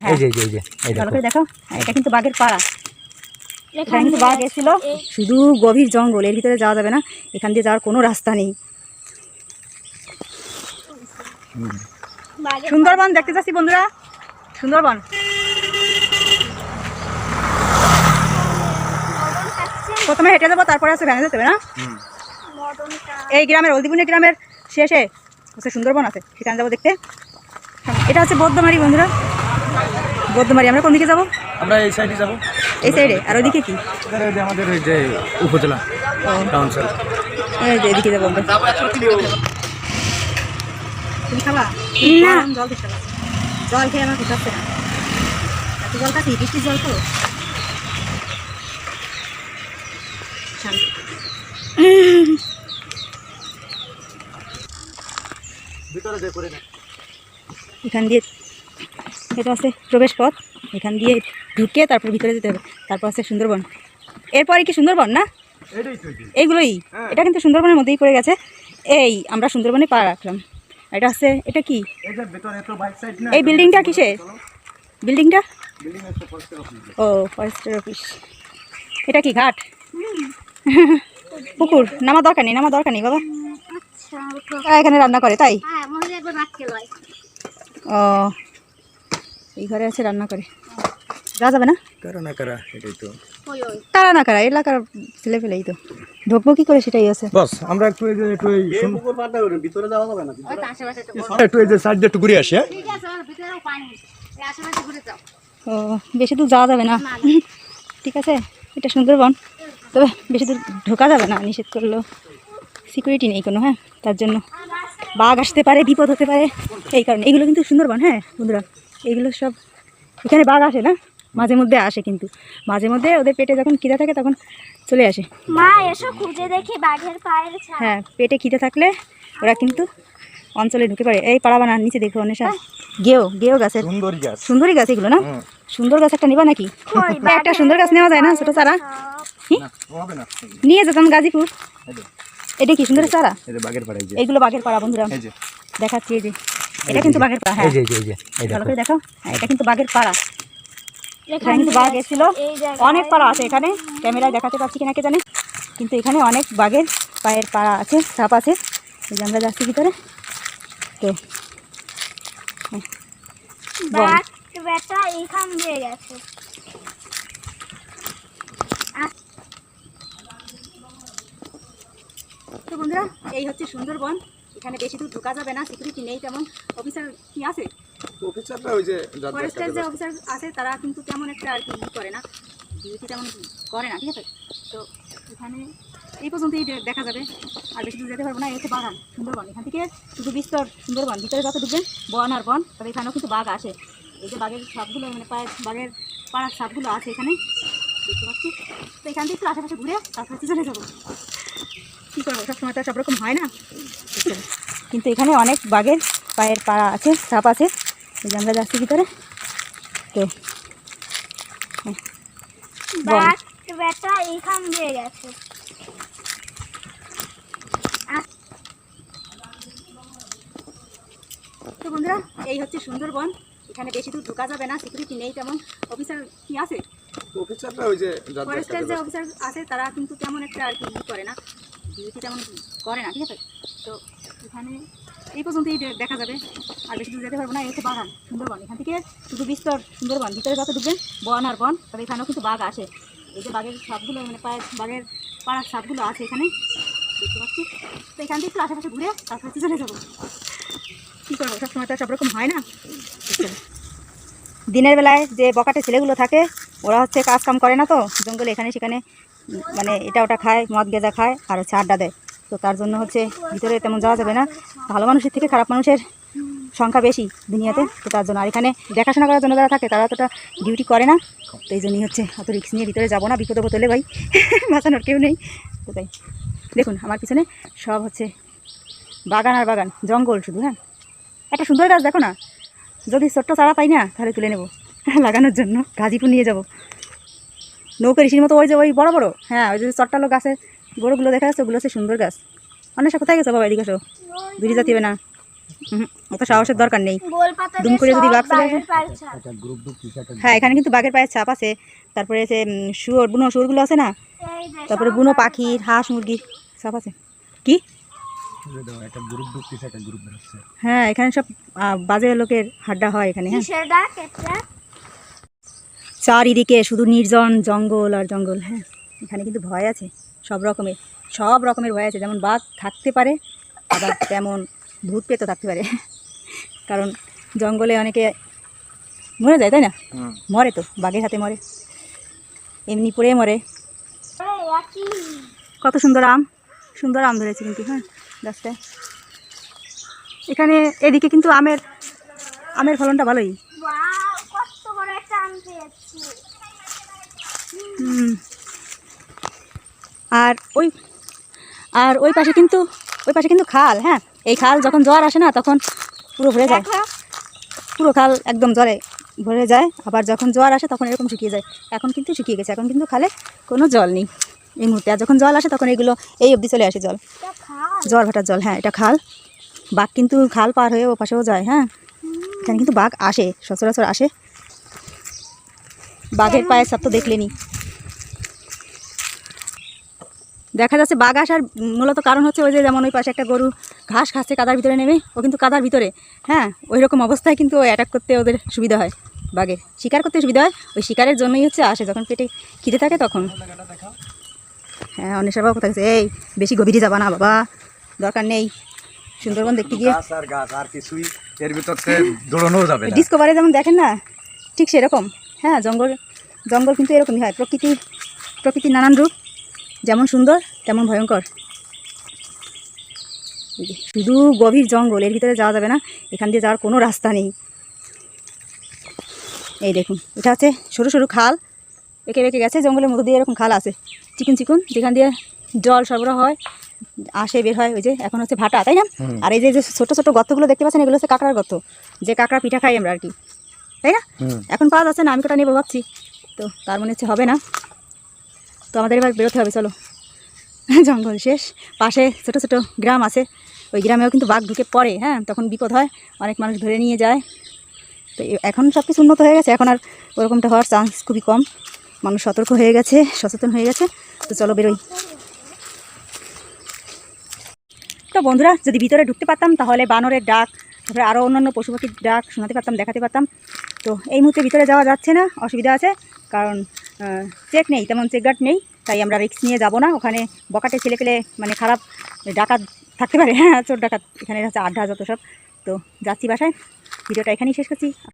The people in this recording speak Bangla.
এই যে এই যে এই যে ভালো দেখো। করে দেখো। এটা কিন্তু বাঘের পাড়া। এখানে কিন্তু বাঘ এসেছিল। শুধু গভীর জঙ্গল এর ভিতরে যাওয়া যাবে না। এখান দিয়ে যাওয়ার কোনো রাস্তা নেই। সুন্দরবন দেখতে যাচ্ছি বন্ধুরা। সুন্দরবন। প্রথমে হেঁটে যাব তারপরে আছে ভ্যানে যেতে হবে না? এই গ্রামের হলদিপুনি গ্রামের শেষে হচ্ছে সুন্দরবন আছে। সেখানে যাব দেখতে। এটা হচ্ছে বৌদ্ধমারি বন্ধুরা। বৌদ্ধমারি আমরা কোন দিকে যাব? আমরা এই সাইডে যাব। এই সাইডে আর ওইদিকে কি? আমাদের ওই যে উপজেলা কাউন্সিল এই যে এদিকে যাব আমরা। তুমি খাবা? না। জল দিতে জল খেয়ে আমার ঘুরতে না। এত জল খাচ্ছি বৃষ্টির জল তো ভিতরে করে না এখান দিয়ে এটা আছে প্রবেশ পথ এখান দিয়ে ঢুকে তারপর ভিতরে যেতে হবে। তারপর আছে সুন্দরবন। এরপরে কি সুন্দরবন না? এইগুলোই হ্যাঁ। এটা কিন্তু সুন্দরবনের মধ্যেই পড়ে গেছে। এই আমরা সুন্দরবনে পা রাখলাম। এটা আছে এটা কি? এই বিল্ডিংটা কিসের বিল্ডিংটা বিল্ডিং এর ফরেস্টের অফিস ও ফরেস্টের অফিস এটা কি ঘাট? পুকুর? নামা দরকার নেই নামা দরকার নেই বাবা। আচ্ছা এখানে রান্না করে তাই? হ্যাঁ একবার রাখতে লয় ও। এই ঘরে আছে রান্না করে। যাওয়া যাবে না? কারা না কারা এটাই তো। ওই ওই কারা না কারা এলাকার ছেলে ফেলেই তো। ঢুকবো কি করে সেটাই আছে। বস আমরা একটু এই যে একটু এই ওই তো আশেপাশে তো একটু এই যে সাইড দিয়ে একটু ঘুরে আসি হ্যাঁ? ঠিক আছে ওর ভিতরেও পানি এই আশেপাশে ঘুরে যাও। ও বেশি দূর যাওয়া যাবে না। না, ঠিক আছে এটা সুন্দরবন তবে বেশি দূর ঢোকা যাবে না নিষেধ করল। সিকিউরিটি নেই কোনো হ্যাঁ? তার জন্য বাঘ আসতে পারে বিপদ হতে পারে। এই কারণে এগুলো কিন্তু সুন্দরবন হ্যাঁ বন্ধুরা? এগুলো সব এখানে বাঘ আসে না? মাঝে মধ্যে আসে কিন্তু। মাঝে মধ্যে ওদের পেটে যখন খিদে থাকে তখন চলে আসে। মা এসো খুঁজে দেখি বাঘের পায়ের হ্যাঁ পেটে খিদে থাকলে ওরা কিন্তু অঞ্চলে ঢুকে পড়ে। এই পাড়া বানান নিচে দেখো অনেশা গেও গেও গাছের সুন্দরী গাছ। সুন্দরী গাছ এগুলো না? সুন্দর গাছ একটা নিবা নাকি? একটা সুন্দর গাছ নেওয়া যায় না ছোট চারা? না হবে না। নিয়ে যেতাম গাজীপুর। এটা কি সুন্দর চারা? এইগুলো বাঘের পাড়া বন্ধুরা। দেখাচ্ছি এই যে। এটা কিন্তু বাঘের পাড়া হ্যাঁ। এই যে এই যে এই যে ভালো দেখো। করে দেখো। হ্যাঁ, এটা কিন্তু বাঘের পাড়া। এখানে কিন্তু বাঘ এসেছিল। অনেক পাড়া আছে এখানে। ক্যামেরায় দেখাতে পাচ্ছি কিনা কে জানে। কিন্তু এখানে অনেক বাঘের পায়ের পাড়া আছে সাপ আছে। এই যে আমরা যাচ্ছি ভিতরে। তো হ্যাঁ, তো বন্ধুরা এই হচ্ছে সুন্দরবন। এখানে বেশি দূর ঢোকা যাবে না সিকিউরিটি নেই তেমন। অফিসার কি আছে? অফিসাররা ওই যে ফরেস্টের যে অফিসার আছে তারা কিন্তু তেমন একটা আর কি করে না। ডিউটি তেমন করে না ঠিক আছে? তো এখানে এই পর্যন্তই দেখা যাবে। আর বেশি দূর যেতে পারব না এই হচ্ছে বাগান সুন্দরবন। এখান থেকে শুধু বিস্তর সুন্দরবন ভিতরে যত ঢুকবেন বন আর বন তবে এখানেও কিন্তু বাঘ আসে। এই যে বাঘের সাপগুলো মানে পায়ের বাঘের পাড়ার সাপগুলো আছে এখানে। দেখতে পাচ্ছি? তো এখান থেকে একটু আশেপাশে ঘুরে তারপর চলে যাব। কী করব? সবসময় তো সব রকম হয় না। কিন্তু এখানে অনেক বাঘের পায়ের পাড়া আছে সাপ আছে। এই যে আমরা যাচ্ছি ভিতরে। তো হ্যাঁ, দিয়ে গেছে। তো বন্ধুরা এই হচ্ছে সুন্দরবন। এখানে বেশি দূর ঢোকা যাবে না সিকিউরিটি নেই তেমন। অফিসার কি আছে? অফিসাররা ওই যে ফরেস্টের যে অফিসার আছে তারা কিন্তু তেমন একটা আর কি করে না। ডিউটি তেমন করে না ঠিক আছে? তো এখানে এই পর্যন্তই দেখা যাবে। আর বেশি দূর যেতে পারব না হচ্ছে বাগান, সুন্দরবন। এখান থেকে শুধু বিস্তর সুন্দরবন, ভিতরে যত ঢুকবেন বন আর বন, তবে এখানেও কিন্তু বাঘ আসে। এই যে বাঘের সাপগুলো মানে পায়ের বাঘের পাড়ার সাপগুলো আছে এখানে, দেখতে পাচ্ছি। তো এখান থেকে একটু আশেপাশে ঘুরে হচ্ছে চলে যাব। কী করব, সবসময় তো সব রকম হয় না। দিনের বেলায় যে বকাটে ছেলেগুলো থাকে, ওরা হচ্ছে কাজ কাম করে না তো, জঙ্গলে এখানে সেখানে মানে এটা ওটা খায়, মদ গেজা খায়, আর হচ্ছে আড্ডা দেয়। তো তার জন্য হচ্ছে ভিতরে তেমন যাওয়া যাবে না। ভালো মানুষের থেকে খারাপ মানুষের সংখ্যা বেশি দুনিয়াতে। তো তার জন্য আর এখানে দেখাশোনা করার জন্য যারা থাকে, তারা অতটা ডিউটি করে না। তো এই জন্যই হচ্ছে অত রিক্স নিয়ে ভিতরে যাব না, বিপদে বোতলে ভাই। বাঁচানোর কেউ নেই। তো তাই। দেখুন, আমার পিছনে সব হচ্ছে বাগান আর বাগান, জঙ্গল শুধু হ্যাঁ? একটা সুন্দর গাছ দেখো না। যদি ছোট্ট চারা পাই না, তাহলে তুলে নেব। লাগানোর জন্য গাজীপুর নিয়ে যাব। নৌকা ঋষির মতো ওই যে ওই বড় বড় হ্যাঁ ওই যে চট্টালো গাছের বড়োগুলো দেখা যাচ্ছে ওগুলো হচ্ছে সুন্দর গাছ। অনেক কোথায় গেছো বাবা এদিকে আসো দূরে যাতে না। অত সাহসের দরকার নেই। দুম করে যদি বাঘ চলে হ্যাঁ এখানে কিন্তু বাঘের পায়ের ছাপ আছে। তারপরে উম, শুয়োর বুনো শুয়োরগুলো আছে না? তারপরে বুনো। পাখির হাঁস মুরগি ছাপ আছে। কি? হ্যাঁ এখানে সব বাজে লোকের হাড্ডা হয় এখানে হ্যাঁ। চারিদিকে শুধু নির্জন জঙ্গল আর জঙ্গল হ্যাঁ। এখানে কিন্তু ভয় আছে। সব রকমের সব রকমের ভয় আছে। যেমন বাঘ থাকতে পারে আবার তেমন ভূত পেতো থাকতে পারে। কারণ জঙ্গলে অনেকে মরে যায় তাই না? মরে তো বাঘের হাতে মরে। এমনি পড়ে মরে। কত সুন্দর আম সুন্দর আম ধরেছে কিন্তু হ্যাঁ গাছটায়। এখানে এদিকে কিন্তু আমের আমের ফলনটা ভালোই। কত বড় একটা আম পেয়েছি। হুম। আর ওই আর ওই পাশে কিন্তু ওই পাশে কিন্তু খাল হ্যাঁ? এই খাল যখন জল আসে না তখন পুরো ভরে যায়। পুরো খাল একদম জলে ভরে যায়। আবার যখন জল আসে তখন এরকম শুকিয়ে যায়। এখন কিন্তু শুকিয়ে গেছে। এখন কিন্তু খালে কোনো জল নেই এই মুহূর্তে। আর যখন জল আসে তখন এগুলো এই অবধি চলে আসে জল। জল ভাটার জল হ্যাঁ এটা খাল। বাঘ কিন্তু খাল পার হয়ে ও পাশেও যায় হ্যাঁ? এখানে কিন্তু বাঘ আসে সচরাচর আসে। বাঘের পায়ের সাপ তো দেখলেনি দেখা যাচ্ছে বাঘ আসার মূলত কারণ হচ্ছে ওই যে যেমন ওই পাশে একটা গরু ঘাস খাচ্ছে কাদার ভিতরে নেমে ও কিন্তু কাদার ভিতরে। হ্যাঁ ওই রকম অবস্থায় কিন্তু অ্যাটাক করতে ওদের সুবিধা হয় বাঘের। শিকার করতে সুবিধা হয় ওই শিকারের জন্যই হচ্ছে আসে যখন পেটে খিদে থাকে তখন। হ্যাঁ অনেশ্বর বাবু কোথায়? এই বেশি গভীরে যাবা না বাবা দরকার নেই। সুন্দরবন দেখতে গিয়ে। এর ভিতর দৌড়ানোও যাবে ডিসকভারে যেমন দেখেন না ঠিক সেরকম। হ্যাঁ জঙ্গল জঙ্গল কিন্তু এরকমই হয় প্রকৃতি প্রকৃতির নানান রূপ। যেমন সুন্দর তেমন ভয়ঙ্কর। শুধু গভীর জঙ্গল এর ভিতরে যাওয়া যাবে না এখান দিয়ে যাওয়ার কোনো রাস্তা নেই। এই দেখুন এটা হচ্ছে সরু সরু খাল এঁকে বেঁকে গেছে জঙ্গলের মধ্যে দিয়ে এরকম খাল আছে। চিকুন চিকুন যেখান দিয়ে জল সরবরাহ হয় আসে বের হয় ওই যে এখন হচ্ছে ভাটা তাই না? আর এই যে যে ছোটো ছোটো গর্তগুলো দেখতে পাচ্ছেন এগুলো হচ্ছে কাঁকড়ার গর্ত যে কাঁকড়া পিঠা খাই আমরা আর কি। তাই না? এখন পাওয়া যাচ্ছে না আমি কটা নেব ভাবছি। তো তার মনে হচ্ছে হবে না। তো আমাদের এবার বেরোতে হবে, চলো। জঙ্গল শেষ। পাশে ছোটো ছোটো গ্রাম আছে। ওই গ্রামেও কিন্তু বাঘ ঢুকে পড়ে হ্যাঁ? তখন বিপদ হয়। অনেক মানুষ ধরে নিয়ে যায়। তো এখন সব কিছু উন্নত হয়ে গেছে। এখন আর ওরকমটা হওয়ার চান্স খুবই কম। মানুষ সতর্ক হয়ে গেছে, সচেতন হয়ে গেছে। তো চলো বেরোই। তো বন্ধুরা, যদি ভিতরে ঢুকতে পারতাম, তাহলে বানরের ডাক, তারপরে আরও অন্যান্য পশু পাখির ডাক শোনাতে পারতাম, দেখাতে পারতাম। তো এই মুহূর্তে ভিতরে যাওয়া যাচ্ছে না, অসুবিধা আছে। কারণ চেক নেই, তেমন চেক গার্ড নেই, তাই আমরা রিক্স নিয়ে যাব না। ওখানে বকাটে ছেলে পেলে মানে খারাপ ডাকাত থাকতে পারে। হ্যাঁ চোর ডাকাত, এখানে হচ্ছে আড্ডা যত সব। তো যাচ্ছি বাসায়। ভিডিওটা এখানেই শেষ করছি।